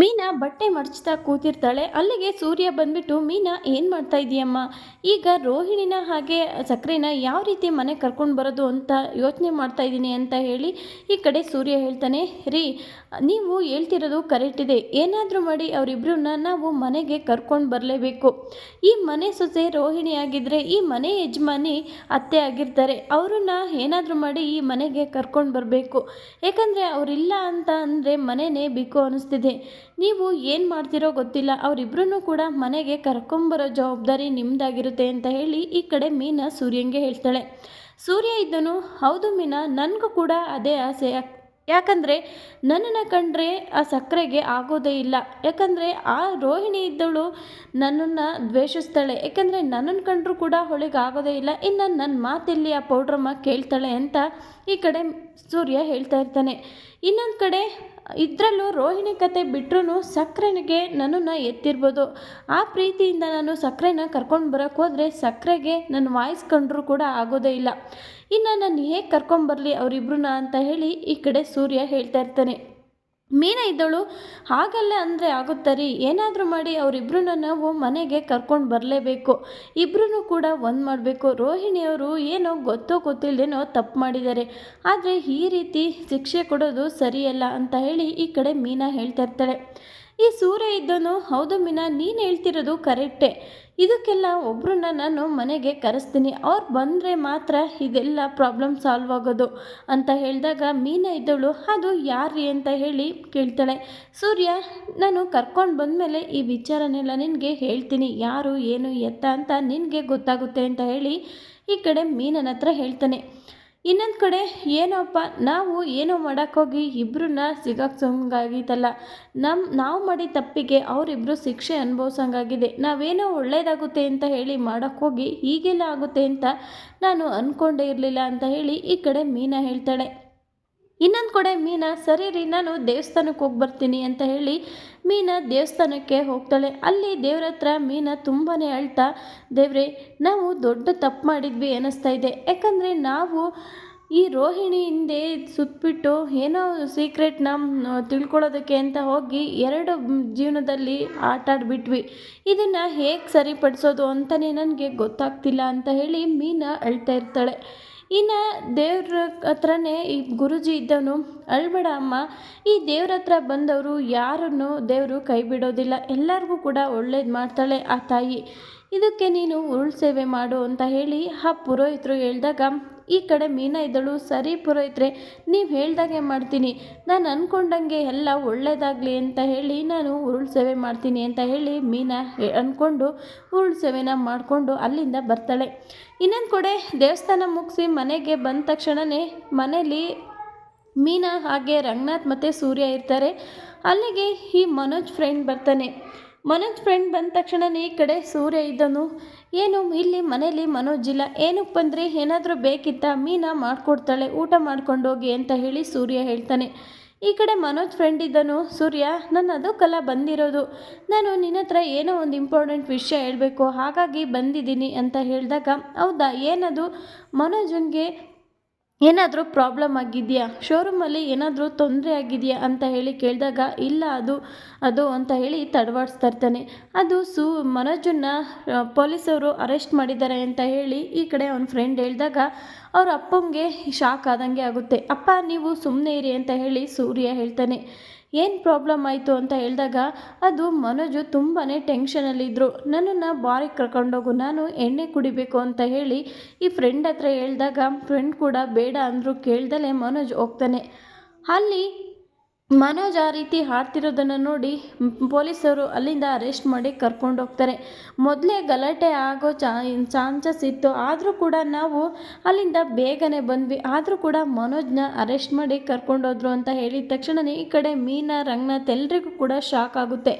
ಮೀನಾ ಬಟ್ಟೆ ಮಡಚ್ತಾ ಕೂತಿರ್ತಾಳೆ. ಅಲ್ಲಿಗೆ ಸೂರ್ಯ ಬಂದ್ಬಿಟ್ಟು, ಮೀನಾ, ಏನು ಮಾಡ್ತಾ ಇದೀಯಮ್ಮ? ಈಗ ರೋಹಿಣಿನ ಹಾಗೆ ಸಕ್ಕರೆನ ಯಾವ ರೀತಿ ಮನೆ ಕರ್ಕೊಂಡು ಬರೋದು ಅಂತ ಯೋಚನೆ ಮಾಡ್ತಾ ಇದ್ದೀನಿ ಅಂತ ಹೇಳಿ ಈ ಕಡೆ ಸೂರ್ಯ ಹೇಳ್ತಾನೆ, ರೀ, ನೀವು ಹೇಳ್ತಿರೋದು ಕರೆಕ್ಟ್ ಇದೆ. ಏನಾದರೂ ಮಾಡಿ ಅವರಿಬ್ಬರನ್ನ ನಾವು ಮನೆಗೆ ಕರ್ಕೊಂಡು ಬರಲೇಬೇಕು. ಈ ಮನೆ ಸೊಸೆ ರೋಹಿಣಿ ಆಗಿದ್ದರೆ ಈ ಮನೆ ಯಜಮಾನಿ ಅತ್ತೆ ಆಗಿರ್ತಾರೆ. ಅವ್ರನ್ನ ಏನಾದರೂ ಮಾಡಿ ಈ ಮನೆಗೆ ಕರ್ಕೊಂಡು ಬರಬೇಕು. ಯಾಕಂದರೆ ಅವರಿಲ್ಲ ಅಂತ ಅಂದರೆ ಮನೆಯೇ ಬೇಕು ಅನ್ನಿಸ್ತಿದೆ ನೀವು ಏನು ಮಾಡ್ತಿರೋ ಗೊತ್ತಿಲ್ಲ ಅವರಿಬ್ಬರೂ ಕೂಡ ಮನೆಗೆ ಕರ್ಕೊಂಬರೋ ಜವಾಬ್ದಾರಿ ನಿಮ್ಮದಾಗಿರುತ್ತೆ ಅಂತ ಹೇಳಿ ಈ ಕಡೆ ಮೀನಾ ಸೂರ್ಯಂಗೆ ಹೇಳ್ತಾಳೆ. ಸೂರ್ಯ ಇದ್ದನು, ಹೌದು ಮೀನಾ, ನನಗೂ ಕೂಡ ಅದೇ ಆಸೆ. ಯಾಕ್- ಯಾಕಂದರೆ ನನ್ನನ್ನು ಕಂಡ್ರೆ ಆ ಸಕ್ಕರೆಗೆ ಆಗೋದೇ ಇಲ್ಲ. ಯಾಕಂದರೆ ಆ ರೋಹಿಣಿ ಇದ್ದಳು ನನ್ನನ್ನು ದ್ವೇಷಿಸ್ತಾಳೆ. ಯಾಕಂದರೆ ನನ್ನನ್ನು ಕಂಡ್ರೂ ಕೂಡ ಅವಳಿಗೆ ಆಗೋದೇ ಇಲ್ಲ. ಇನ್ನು ನನ್ನ ಮಾತೆಲ್ಲಿ ಆ ಪೌಡ್ರಮ್ಮ ಕೇಳ್ತಾಳೆ ಅಂತ ಈ ಕಡೆ ಸೂರ್ಯ ಹೇಳ್ತಾ ಇರ್ತಾನೆ. ಇನ್ನೊಂದು ಕಡೆ ಇದರಲ್ಲೂ ರೋಹಿಣಿ ಕತೆ ಬಿಟ್ಟರು ಸಕ್ಕರೆಗೆ ನನ್ನನ್ನು ಎತ್ತಿರ್ಬೋದು. ಆ ಪ್ರೀತಿಯಿಂದ ನಾನು ಸಕ್ಕರೆನ ಕರ್ಕೊಂಡು ಬರೋಕ್ಕೆ ಹೋದರೆ ಸಕ್ಕರೆಗೆ ನನ್ನ ವಾಯ್ಸ್ ಕಂಡ್ರೂ ಕೂಡ ಆಗೋದೇ ಇಲ್ಲ. ಇನ್ನು ನಾನು ಹೇಗೆ ಕರ್ಕೊಂಬರಲಿ ಅವರಿಬ್ರನ್ನ ಅಂತ ಹೇಳಿ ಈ ಕಡೆ ಸೂರ್ಯ ಹೇಳ್ತಾ ಇರ್ತಾನೆ. ಮೀನಾ ಇದ್ದಳು. ಹಾಗಲ್ಲ ಅಂದರೆ ಆಗುತ್ತಾರೆ ಏನಾದರೂ ಮಾಡಿ ಅವರಿಬ್ಬರನ್ನ ನಾವು ಮನೆಗೆ ಕರ್ಕೊಂಡು ಬರಲೇಬೇಕು. ಇಬ್ಬರೂ ಕೂಡ ಒಂದು ಮಾಡಬೇಕು. ರೋಹಿಣಿಯವರು ಏನೋ ಗೊತ್ತೋ ಗೊತ್ತಿಲ್ಲದೇನೋ ತಪ್ಪು ಮಾಡಿದ್ದಾರೆ. ಆದರೆ ಈ ರೀತಿ ಶಿಕ್ಷೆ ಕೊಡೋದು ಸರಿಯಲ್ಲ ಅಂತ ಹೇಳಿ ಈ ಕಡೆ ಮೀನಾ ಹೇಳ್ತಾ ಇರ್ತಾಳೆ. ಈ ಸೂರ್ಯ ಇದ್ದನು, ಹೌದು ಮೀನಾ, ನೀನು ಹೇಳ್ತಿರೋದು ಕರೆಕ್ಟೇ. ಇದಕ್ಕೆಲ್ಲ ಒಬ್ಬರನ್ನ ನಾನು ಮನೆಗೆ ಕರೆಸ್ತೀನಿ. ಅವ್ರು ಬಂದರೆ ಮಾತ್ರ ಇದೆಲ್ಲ ಪ್ರಾಬ್ಲಮ್ ಸಾಲ್ವ್ ಆಗೋದು ಅಂತ ಹೇಳಿದಾಗ ಮೀನಾ ಇದ್ದವಳು, ಅದು ಯಾರ್ರಿ? ಅಂತ ಹೇಳಿ ಕೇಳ್ತಾಳೆ. ಸೂರ್ಯ, ನಾನು ಕರ್ಕೊಂಡು ಬಂದಮೇಲೆ ಈ ವಿಚಾರನೆಲ್ಲ ನಿನಗೆ ಹೇಳ್ತೀನಿ. ಯಾರು, ಏನು, ಎತ್ತ ಅಂತ ನಿನಗೆ ಗೊತ್ತಾಗುತ್ತೆ ಅಂತ ಹೇಳಿ ಈ ಕಡೆ ಮೀನನ ಹತ್ರ ಹೇಳ್ತಾನೆ. ಇನ್ನೊಂದು ಕಡೆ ಏನಪ್ಪ, ನಾವು ಏನೋ ಮಾಡೋಕ್ಕೋಗಿ ಇಬ್ಬರನ್ನ ಸಿಗಾಕ್ಸೋಂಗಾಗಿತ್ತಲ್ಲ. ನಮ್ಮ ನಾವು ಮಾಡಿದ ತಪ್ಪಿಗೆ ಅವರಿಬ್ಬರು ಶಿಕ್ಷೆ ಅನುಭವಿಸೋಂಗಾಗಿದೆ. ನಾವೇನೋ ಒಳ್ಳೆಯದಾಗುತ್ತೆ ಅಂತ ಹೇಳಿ ಮಾಡೋಕ್ಕೋಗಿ ಹೀಗೆಲ್ಲ ಆಗುತ್ತೆ ಅಂತ ನಾನು ಅಂದ್ಕೊಂಡೇ ಇರಲಿಲ್ಲ ಅಂತ ಹೇಳಿ ಈ ಕಡೆ ಮೀನಾ ಹೇಳ್ತಾಳೆ. ಇನ್ನೊಂದು ಕಡೆ ಮೀನಾ, ಸರಿ ರೀ, ನಾನು ದೇವಸ್ಥಾನಕ್ಕೆ ಹೋಗಿ ಬರ್ತೀನಿ ಅಂತ ಹೇಳಿ ಮೀನಾ ದೇವಸ್ಥಾನಕ್ಕೆ ಹೋಗ್ತಾಳೆ. ಅಲ್ಲಿ ದೇವ್ರ ಹತ್ರ ಮೀನಾ ತುಂಬಾ ಅಳ್ತಾ, ದೇವ್ರೆ, ನಾವು ದೊಡ್ಡ ತಪ್ಪು ಮಾಡಿದ್ವಿ ಅನ್ನಿಸ್ತಾ ಇದೆ. ಯಾಕಂದರೆ ನಾವು ಈ ರೋಹಿಣಿ ಹಿಂದೆ ಸುತ್ತಬಿಟ್ಟು ಏನೋ ಸೀಕ್ರೆಟ್ ನಮ್ಮ ತಿಳ್ಕೊಳ್ಳೋದಕ್ಕೆ ಅಂತ ಹೋಗಿ ಎರಡು ಜೀವನದಲ್ಲಿ ಆಟ ಆಡಿಬಿಟ್ವಿ. ಇದನ್ನು ಹೇಗೆ ಸರಿಪಡಿಸೋದು ಅಂತಲೇ ನನಗೆ ಗೊತ್ತಾಗ್ತಿಲ್ಲ ಅಂತ ಹೇಳಿ ಮೀನಾ ಅಳ್ತಾ ಇರ್ತಾಳೆ. ಇನ್ನು ದೇವ್ರ ಹತ್ರನೇ ಈ ಗುರುಜಿ ಇದ್ದವನು, ಅಳ್ಬೇಡ ಅಮ್ಮ, ಈ ದೇವ್ರ ಹತ್ರ ಬಂದವರು ಯಾರನ್ನು ದೇವರು ಕೈ ಬಿಡೋದಿಲ್ಲ ಎಲ್ಲರಿಗೂ ಕೂಡ ಒಳ್ಳೇದು ಮಾಡ್ತಾಳೆ ಆ ತಾಯಿ. ಇದಕ್ಕೆ ನೀನು ಉರುಳು ಸೇವೆ ಮಾಡು ಅಂತ ಹೇಳಿ ಆ ಪುರೋಹಿತರು ಹೇಳಿದಾಗ ಈ ಕಡೆ ಮೀನಾ ಇದ್ದಳು, ಸರಿ ಪುರೋಹಿತ್ರೆ, ನೀವು ಹೇಳ್ದಾಗೆ ಮಾಡ್ತೀನಿ. ನಾನು ಅಂದ್ಕೊಂಡಂಗೆ ಎಲ್ಲ ಒಳ್ಳೆಯದಾಗಲಿ ಅಂತ ಹೇಳಿ ನಾನು ಉರುಳು ಸೇವೆ ಮಾಡ್ತೀನಿ ಅಂತ ಹೇಳಿ ಮೀನಾ ಅಂದ್ಕೊಂಡು ಉರುಳು ಸೇವೆನ ಮಾಡಿಕೊಂಡು ಅಲ್ಲಿಂದ ಬರ್ತಾಳೆ. ಇನ್ನೊಂದು ಕಡೆ ದೇವಸ್ಥಾನ ಮುಗಿಸಿ ಮನೆಗೆ ಬಂದ ತಕ್ಷಣವೇ ಮನೇಲಿ ಮೀನಾ ಹಾಗೆ ರಂಗನಾಥ್ ಮತ್ತು ಸೂರ್ಯ ಇರ್ತಾರೆ. ಅಲ್ಲಿಗೆ ಈ ಮನೋಜ್ ಫ್ರೆಂಡ್ ಬರ್ತಾನೆ. ಮನೋಜ್ ಫ್ರೆಂಡ್ ಬಂದ ತಕ್ಷಣನೇ ಈ ಕಡೆ ಸೂರ್ಯ ಇದ್ದನು. ಏನು, ಇಲ್ಲಿ ಮನೇಲಿ ಮನೋಜ್ ಇಲ್ಲ. ಏನಕ್ಕೆ ಬಂದರೆ ಏನಾದರೂ ಬೇಕಿತ್ತಾ? ಮೀನಾ ಮಾಡಿಕೊಡ್ತಾಳೆ. ಊಟ ಮಾಡ್ಕೊಂಡೋಗಿ ಅಂತ ಹೇಳಿ ಸೂರ್ಯ ಹೇಳ್ತಾನೆ. ಈ ಕಡೆ ಮನೋಜ್ ಫ್ರೆಂಡ್ ಇದ್ದನು. ಸೂರ್ಯ ನಾನು ಅದಕ್ಕೆಲ್ಲ ಬಂದಿರೋದು. ನಾನು ನಿನ್ನ ಹತ್ರ ಏನೋ ಒಂದು ಇಂಪಾರ್ಟೆಂಟ್ ವಿಷಯ ಹೇಳಬೇಕು. ಹಾಗಾಗಿ ಬಂದಿದ್ದೀನಿ ಅಂತ ಹೇಳಿದಾಗ, ಹೌದಾ, ಏನದು? ಮನೋಜನ್ಗೆ ಏನಾದರೂ ಪ್ರಾಬ್ಲಮ್ ಆಗಿದೆಯಾ? ಶೋರೂಮಲ್ಲಿ ಏನಾದರೂ ತೊಂದರೆ ಆಗಿದೆಯಾ ಅಂತ ಹೇಳಿ ಕೇಳಿದಾಗ, ಇಲ್ಲ ಅದು ಅದು ಅಂತ ಹೇಳಿ ತಡವಾಡಿಸ್ತಾ ಇರ್ತಾನೆ ಅದು ಸು ಮನೋಜನ್ನ ಪೊಲೀಸವರು ಅರೆಸ್ಟ್ ಮಾಡಿದ್ದಾರೆ ಅಂತ ಹೇಳಿ ಈ ಕಡೆ ಅವನ ಫ್ರೆಂಡ್ ಹೇಳಿದಾಗ, ಅವ್ರ ಅಪ್ಪಂಗೆ ಶಾಕ್ ಆದಂಗೆ ಆಗುತ್ತೆ. ಅಪ್ಪ, ನೀವು ಸುಮ್ಮನೆ ಇರಿ ಅಂತ ಹೇಳಿ ಸೂರ್ಯ ಹೇಳ್ತಾನೆ. ಏನು ಪ್ರಾಬ್ಲಮ್ ಆಯಿತು ಅಂತ ಹೇಳಿದಾಗ, ಅದು ಮನೋಜು ತುಂಬಾ ಟೆನ್ಷನಲ್ಲಿದ್ದರು ನನ್ನನ್ನು ಬಾರಿಗೆ ಕರ್ಕೊಂಡೋಗು, ನಾನು ಎಣ್ಣೆ ಕುಡಿಬೇಕು ಅಂತ ಹೇಳಿ ಈ ಫ್ರೆಂಡ್ ಹತ್ರ ಹೇಳಿದಾಗ ಫ್ರೆಂಡ್ ಕೂಡ ಬೇಡ ಅಂದರು ಕೇಳ್ದಲೇ ಮನೋಜ್ ಹೋಗ್ತಾನೆ. ಅಲ್ಲಿ ಮನೋಜ್ ಆ ರೀತಿ ಹಾಡ್ತಿರೋದನ್ನು ನೋಡಿ ಪೊಲೀಸರು ಅಲ್ಲಿಂದ ಅರೆಸ್ಟ್ ಮಾಡಿ ಕರ್ಕೊಂಡು ಹೋಗ್ತಾರೆ. ಮೊದಲೇ ಗಲಾಟೆ ಆಗೋ ಚಾನ್ಸಸ್ ಇತ್ತು. ಆದರೂ ಕೂಡ ನಾವು ಅಲ್ಲಿಂದ ಬೇಗನೆ ಬಂದ್ವಿ. ಆದರೂ ಕೂಡ ಮನೋಜ್ನ ಅರೆಸ್ಟ್ ಮಾಡಿ ಕರ್ಕೊಂಡೋದ್ರು ಅಂತ ಹೇಳಿದ ತಕ್ಷಣನೇ ಈ ಕಡೆ ಮೀನಾ ರಂಗನಾಥ್ ಎಲ್ರಿಗೂ ಕೂಡ ಶಾಕ್ ಆಗುತ್ತೆ.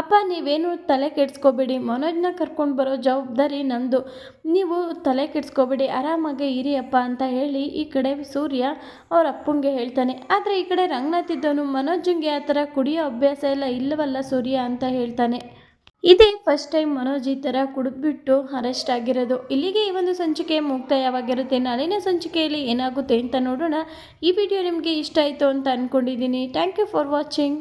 ಅಪ್ಪ, ನೀವೇನು ತಲೆ ಕೆಡಿಸ್ಕೋಬೇಡಿ. ಮನೋಜ್ನ ಕರ್ಕೊಂಡು ಬರೋ ಜವಾಬ್ದಾರಿ ನಂದು. ನೀವು ತಲೆ ಕೆಡಿಸ್ಕೋಬೇಡಿ. ಆರಾಮಾಗಿ ಇರಿ ಅಪ್ಪ ಅಂತ ಹೇಳಿ ಈ ಕಡೆ ಸೂರ್ಯ ಅವ್ರ ಅಪ್ಪಂಗೆ ಹೇಳ್ತಾನೆ. ಆದರೆ ಈ ಕಡೆ ರಂಗನಾಥ್ ಇದ್ದವನು ಮನೋಜಂಗೆ ಆ ಥರ ಕುಡಿಯೋ ಅಭ್ಯಾಸ ಎಲ್ಲ ಇಲ್ಲವಲ್ಲ ಸೂರ್ಯ ಅಂತ ಹೇಳ್ತಾನೆ. ಇದೇ ಫಸ್ಟ್ ಟೈಮ್ ಮನೋಜ್ ಈ ಥರ ಕುಡಿದ್ಬಿಟ್ಟು ಅರೆಸ್ಟ್ ಆಗಿರೋದು. ಇಲ್ಲಿಗೆ ಈ ಒಂದು ಸಂಚಿಕೆ ಮುಕ್ತಾಯವಾಗಿರುತ್ತೆ ನಾಳಿನ ಸಂಚಿಕೆಯಲ್ಲಿ ಏನಾಗುತ್ತೆ ಅಂತ ನೋಡೋಣ. ಈ ವಿಡಿಯೋ ನಿಮಗೆ ಇಷ್ಟ ಆಯಿತು ಅಂತ ಅಂದ್ಕೊಂಡಿದ್ದೀನಿ ಥ್ಯಾಂಕ್ ಯು ಫಾರ್ ವಾಚಿಂಗ್